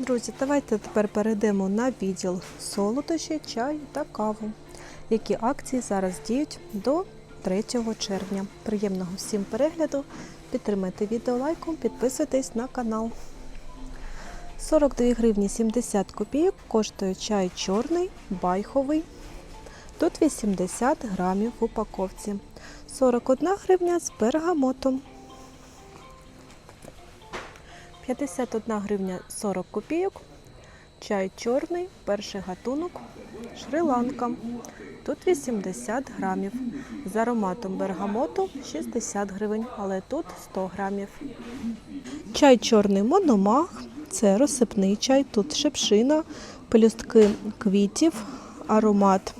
Друзі, давайте тепер перейдемо на відділ солодощі, чаю та каву, які акції зараз діють до 3 червня. Приємного всім перегляду! Підтримайте відео лайком, підписуйтесь на канал. 42 гривні 70 копійок коштує чай чорний, байховий. Тут 80 грамів в упаковці. 41 гривня з бергамотом. 51 гривня 40 копійок. Чай чорний, перший гатунок, Шри-Ланка. Тут 80 грамів. З ароматом бергамоту 60 гривень, але тут 100 грамів. Чай чорний мономах. Це розсипний чай. Тут шипшина, пелюстки квітів, аромат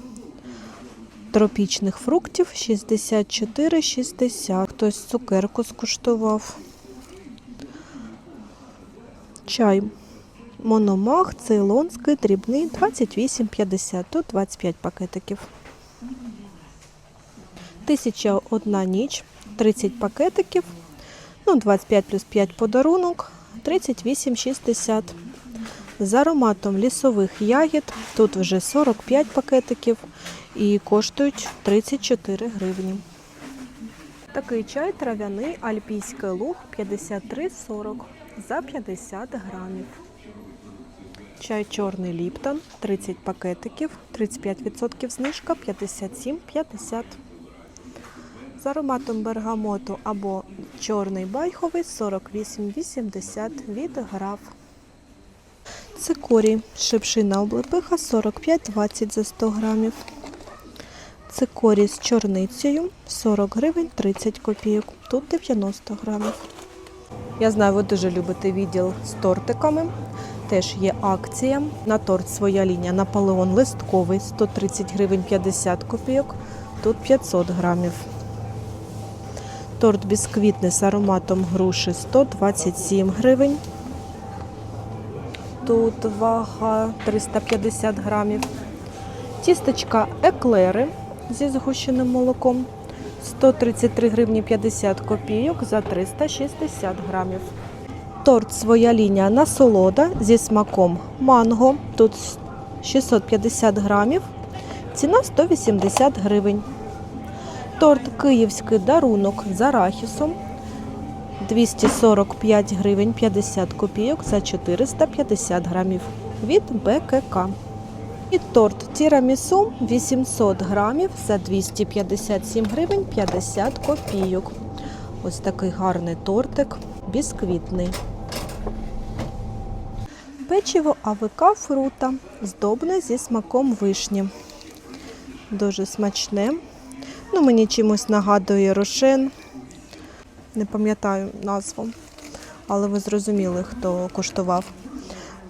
тропічних фруктів 64,60. Хтось цукерку скуштував. Чай Мономах, цейлонський, дрібний 28,50, тут 25 пакетиків. 1001 ніч, 30 пакетиків, ну 25 плюс 5 подарунок, 38,60. З ароматом лісових ягід, тут вже 45 пакетиків і коштують 34 гривні. Такий чай трав'яний альпійський луг 53,40 за 50 грамів. Чай чорний Ліптон 30 пакетиків, 35% знижка 57,50. З ароматом бергамоту або чорний байховий 48,80 від граф. Цикорій шипшина облепиха 45,20 за 100 грамів. Цикорій з чорницею 40 гривень 30 копійок. Тут 90 грамів. Я знаю, ви дуже любите відділ з тортиками. Теж є акція. На торт своя лінія Наполеон листковий 130 гривень 50 копійок. Тут 500 грамів. Торт бісквітний з ароматом груші 127 гривень. Тут вага 350 грамів. Тістечка еклери зі згущеним молоком 133 гривні 50 копійок за 360 грамів. Торт своя лінія насолода зі смаком манго. Тут 650 грамів. Ціна 180 гривень. Торт київський дарунок з арахісом 245 гривень 50 копійок за 450 грамів від БКК. І торт тірамісу 800 грамів за 257 гривень 50 копійок. Ось такий гарний тортик, бісквітний. Печиво АВК фрута, здобне зі смаком вишні. Дуже смачне. Ну, мені чимось нагадує рошен. Не пам'ятаю назву, але ви зрозуміли, хто коштував.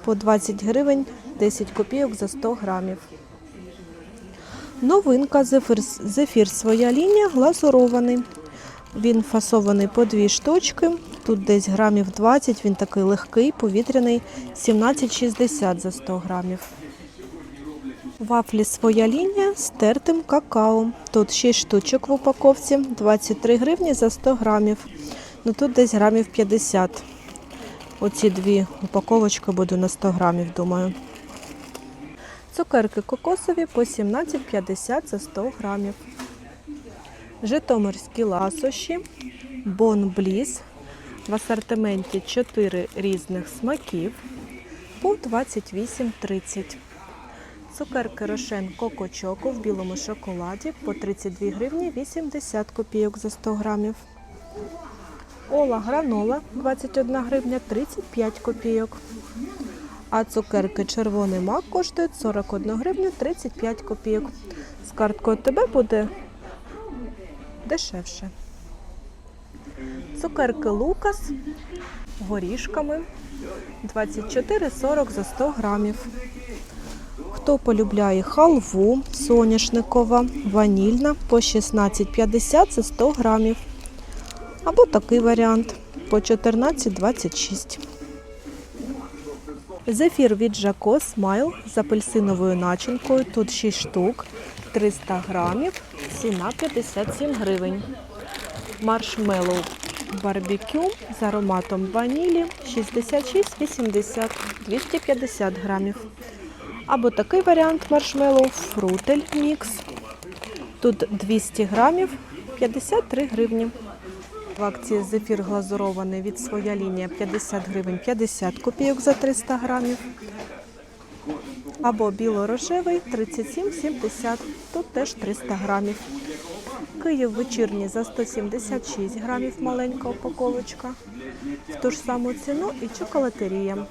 По 20 гривень 10 копійок за 100 грамів. Новинка зефір, зефір своя лінія глазурований. Він фасований по дві штучки. Тут десь грамів 20, він такий легкий, повітряний, 17,60 за 100 грамів. Вафлі своя лінія з тертим какао. Тут 6 штучок в упаковці, 23 гривні за 100 грамів. Ну тут десь грамів 50. Оці дві упаковочки буду на 100 грамів, думаю. Цукерки кокосові по 17,50 за 100 грамів. Житомирські ласощі, Бон Бліс. В асортименті 4 різних смаків по 28,30. Цукерки Рошен Коко Чоко в білому шоколаді по 32 гривні 80 копійок за 100 грамів. Ола гранола 21 гривня 35 копійок. А цукерки червоний мак коштують 41 гривню 35 копійок. З карткою ТБ буде дешевше. Цукерки Лукас горішками 24,40 за 100 грамів. Хто полюбляє халву соняшникова, ванільна по 16,50 за 100 грамів. Або такий варіант по 14,26. Зефір від Жако Смайл з апельсиновою начинкою. Тут 6 штук, 300 грамів, ціна 57 гривень. Маршмеллоу барбекю з ароматом ванілі 66,80 250 грамів. Або такий варіант маршмеллоу фрутель мікс. Тут 200 грамів 53 гривні. В акції зефір глазурований від своя лінія 50 гривень 50 копійок за 300 грамів. Або біло-рожевий 37,70. Тут теж 300 грамів. Київ вечірній за 176 грамів маленька упаковочка. В ту ж саму ціну і чоколатерія.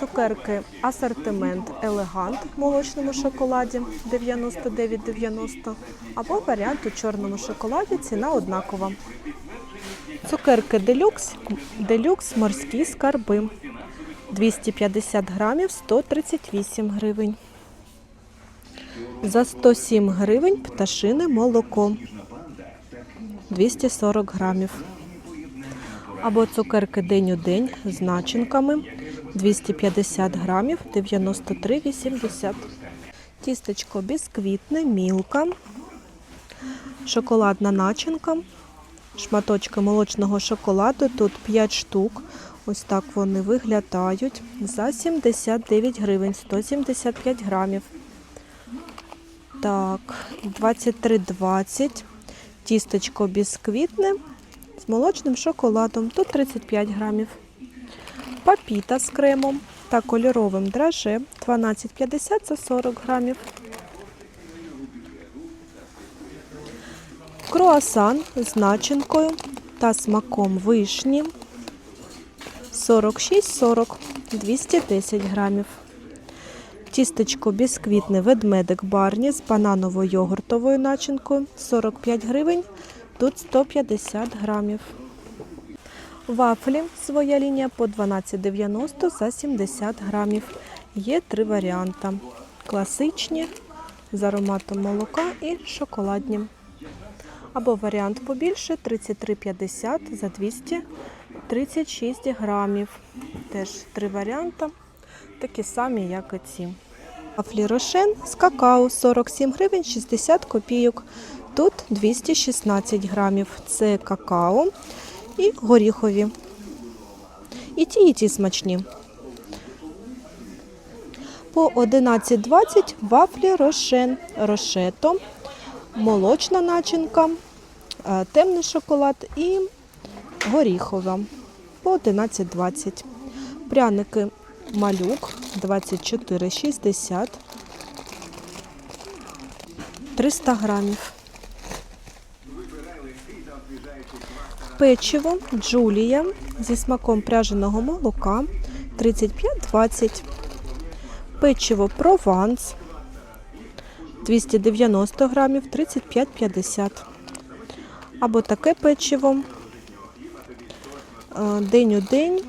Цукерки асортимент елегант в молочному шоколаді 99,90 або варіант у чорному шоколаді ціна однакова. Цукерки делюкс, делюкс морські скарби 250 грамів 138 гривень. За 107 гривень пташине молоко 240 грамів. Або цукерки день у день з начинками 250 грамів 93,80. Тістечко бісквітне, мілка, шоколадна начинка, шматочки молочного шоколаду. Тут 5 штук. Ось так вони виглядають. За 79 гривень, 175 грамів. Так, 23,20. Тістечко бісквітне з молочним шоколадом. Тут 35 грамів. Папіта з кремом та кольоровим драже 12,50 за 40 грамів. Круасан з начинкою та смаком вишні 46,40 210 грамів. Тістечко бісквітне ведмедик барні з бананово-йогуртовою начинкою 45 гривень, тут 150 грамів. Вафлі своя лінія по 12,90 за 70 грамів. Є три варіанти: класичні з ароматом молока і шоколадні. Або варіант побільше 33,50 за 236 грамів. Теж три варіанти, такі самі, як і ці. Вафлі рошен з какао 47 гривень 60 копійок. Тут 216 грамів. Це какао і горіхові. І ті, і ті смачні. По 11,20 вафлі рошен, рошето, молочна начинка, е, темний шоколад і горіхова по 11,20. Пряники малюк 24,60 300 грамів. Печиво Джулія зі смаком пряженого молока 35,20. Печиво Прованс 290 грамів 35,50. Або таке печиво е, день у день.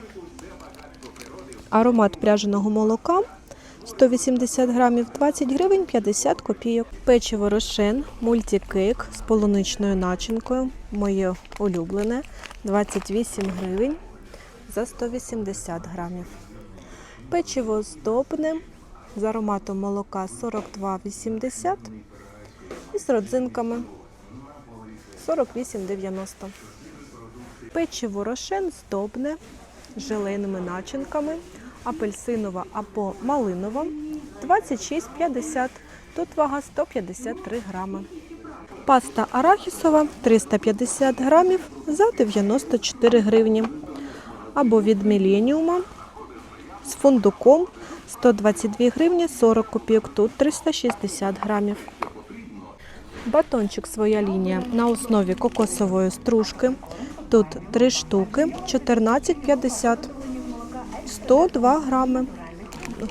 Аромат пряженого молока 180 грамів 20 гривень 50 копійок. Печиво рошен, мультикейк з полуничною начинкою. Моє улюблене 28 гривень за 180 грамів. Печиво здобне з ароматом молока 42,80 і з родзинками 48,90. Печиво рошен здобне з желейними начинками апельсинова або малинова 26,50. Тут вага 153 грами. Паста арахісова 350 грамів за 94 гривні. Або від Міленіума з фундуком 122 гривні 40 копійок. Тут 360 грамів. Батончик своя лінія на основі кокосової стружки. Тут 3 штуки 14,50. 102 грами.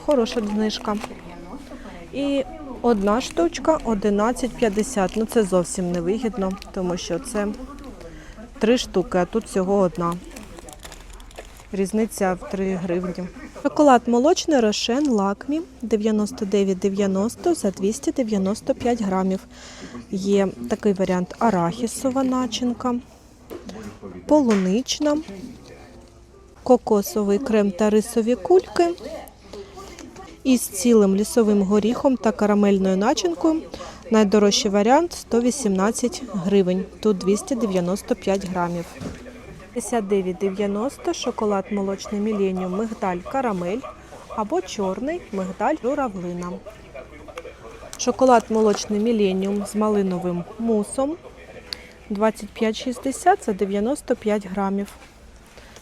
Хороша знижка. І одна штучка 11,50. Ну це зовсім не вигідно, тому що це три штуки, а тут всього одна. Різниця в 3 гривні. Шоколад молочний рошен лакмі 99,90 за 295 грамів. Є такий варіант арахісова начинка, полунична, кокосовий крем та рисові кульки із цілим лісовим горіхом та карамельною начинкою. Найдорожчий варіант 118 гривень. Тут 295 грамів. 59,90 шоколад молочний міленіум, мигдаль карамель або чорний мигдаль журавлина. Шоколад молочний міленіум з малиновим мусом 25,60 за 95 грамів.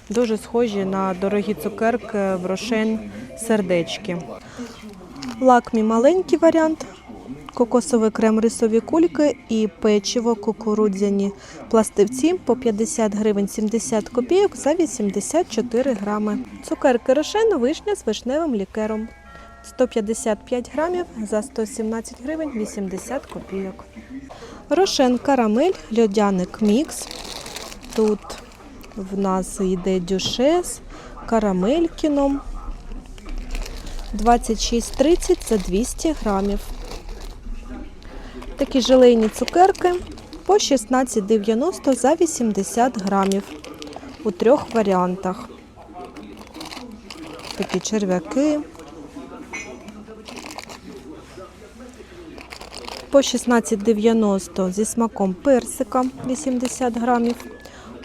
Дуже схожі на дорогі цукерки в рошен сердечки. Лакмі маленький варіант. Кокосовий крем рисові кульки і печиво кукурудзяні пластивці по 50 гривень 70 копійок за 84 грами. Цукерки рошен вишня з вишневим лікером. 155 грамів за 117 гривень 80 копійок. Рошен карамель, льодяник мікс. Тут в нас йде дюшес, карамель кіном. 26,30 за 200 грамів. Такі желейні цукерки по 16,90 за 80 грамів у трьох варіантах. Такі черв'яки. По 16,90 зі смаком персика 80 грамів.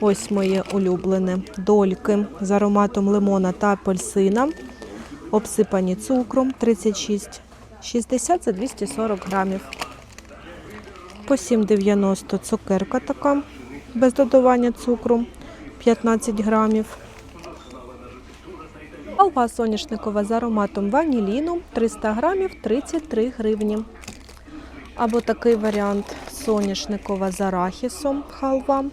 Ось моє улюблене дольки з ароматом лимона та апельсина. Обсипані цукром 36, 60 за 240 грамів. По 7,90 цукерка така, без додавання цукру 15 грамів. Халва соняшникова з ароматом ваніліну 300 грамів 33 гривні. Або такий варіант соняшникова з арахісом халва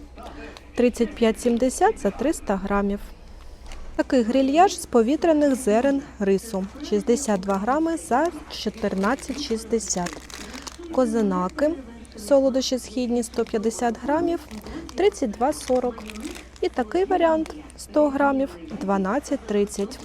35,70 за 300 грамів. Такий грильяж з повітряних зерен рису 62 грами за 14,60. Козинаки солодощі східні 150 грамів 32,40. І такий варіант 100 грамів 12,30.